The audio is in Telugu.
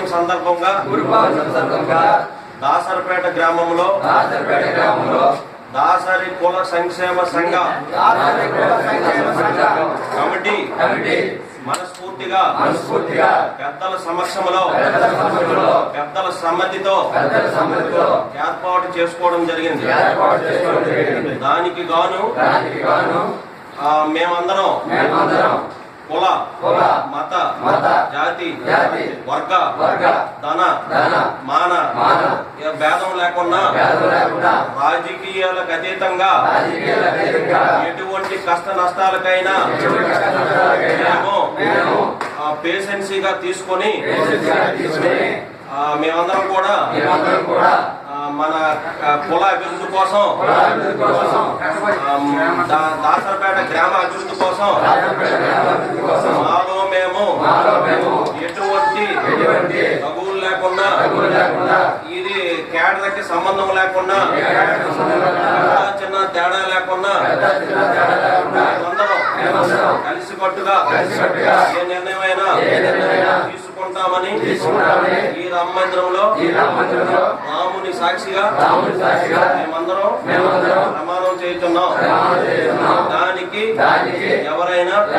పౌర్ణమి సందర్భంగా దాసరపేట గ్రామంలో దాసరపేట గ్రామంలో దాసరి కుల సంక్షేమ సంఘ కమిటీ కమిటీ మనస్ఫూర్తిగా మనస్ఫూర్తిగా పెద్దల సమక్షంలో పెద్దల సమ్మతితో ఏర్పాటు చేసుకోవడం జరిగింది. ఏర్పాటు చేసుకోవడం జరిగింది. దానికి గాను దానికి గాను ఆ, మేమందరం మేమందరం కుల కుల మత మత జాతి జాతి వర్గ వర్గ ధన ధన మాన మాన భేదం లేకుండా భేదం లేకుండా రాజకీయాలకు అతీతంగా రాజకీయాల వేదికగా ఎటువంటి కష్ట నష్టాలకైనా మేము పేషెన్సీగా తీసుకొని మేమందరం కూడా మేమందరం కూడా మన కుల అభివృద్ధి కోసం దాసరపేట గ్రామ అభివృద్ధి కోసం మాలో మేము మాలో మేము ఎటువంటి ఎటువంటి తగులు లేకుండా తగులు లేకుండా ఇది కేడర్కి సంబంధం లేకుండా చిన్న తేడా లేకుండా కలిసి చిన్న ఏ నిర్ణయమైనా తీసుకుంటామని ఈ రామ మందిరంలో రాముని సాక్షిగా సాక్షిగా మేమందరం ప్రమాణం చేస్తున్నాం దానికి దానికి